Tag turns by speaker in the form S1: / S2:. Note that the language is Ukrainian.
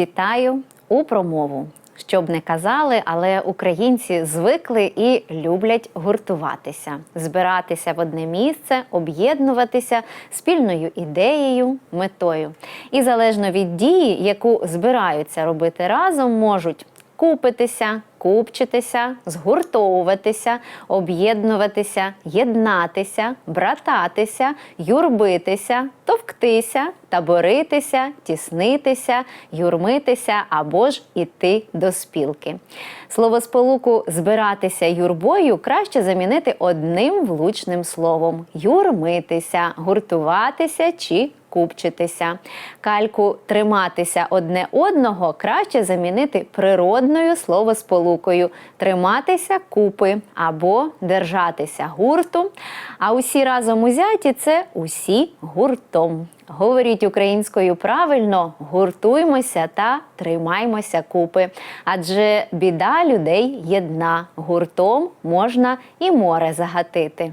S1: Вітаю у промову. Щоб не казали, але українці звикли і люблять гуртуватися, збиратися в одне місце, об'єднуватися спільною ідеєю, метою. І залежно від дії, яку збираються робити разом, можуть купитися, купчитися, згуртовуватися, об'єднуватися, єднатися, брататися, юрбитися, товктися, таборитися, тіснитися, юрмитися або ж іти до спілки. Словосполуку збиратися юрбою краще замінити одним влучним словом: юрмитися, гуртуватися чи купчитися. Кальку триматися одне одного краще замінити природною словосполукою триматися купи або держатися гурту. А усі разом узяті це усі гуртом. Говоріть українською правильно, гуртуймося та тримаймося купи. Адже біда людей єдна. Гуртом можна і море загатити.